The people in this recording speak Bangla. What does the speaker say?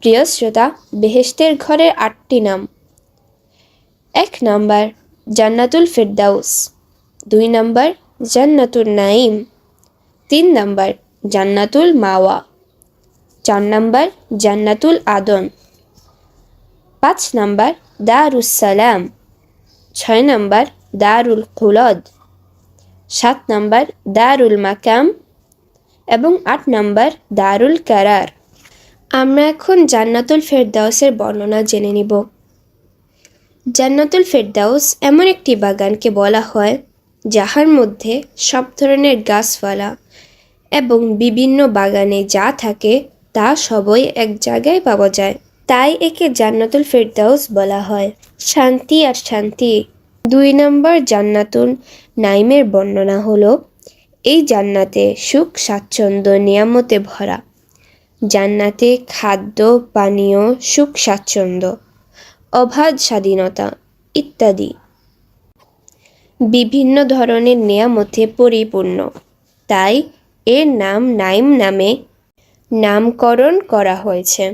প্রিয় শ্রোতা, বেহেশতের ঘরের আটটি নাম। এক নাম্বার, জান্নাতুল ফেরদাউস। দুই নাম্বার জান্নাতুল নাইম তিন নাম্বার, জান্নাতুল মাওয়া। চার নাম্বার, জান্নাতুল আদন। পাঁচ নাম্বার, দারুস সালাম। ছয় নাম্বার, দারুল খুলদ। সাত নাম্বার, দারুল মাকাম। এবং আট নাম্বার, দারুল কারার। আমরা এখন জান্নাতুল ফেরদাউসের বর্ণনা জেনে নিব। জান্নাতুল ফেরদাউস এমন একটি বাগানকে বলা হয়, যাহার মধ্যে সব ধরনের গাছপালা এবং বিভিন্ন বাগানে যা থাকে তা সবই এক জায়গায় পাওয়া যায়। তাই একে জান্নাতুল ফেরদাউস বলা হয়। শান্তি আর শান্তি দুই নম্বর জান্নাতুল নাইমের বর্ণনা হলো, এই জান্নাতে সুখ, স্বাচ্ছন্দ্য, নিয়ামতে ভরা। জান্নাতে খাদ্য, পানীয়, সুখ, স্বাচ্ছন্দ্য, অবাধ স্বাধীনতা ইত্যাদি। বিভিন্ন ধরনের নিয়ামতে পরিপূর্ণ। তাই এর নাম নাইম নামে নামকরণ করা হয়েছে।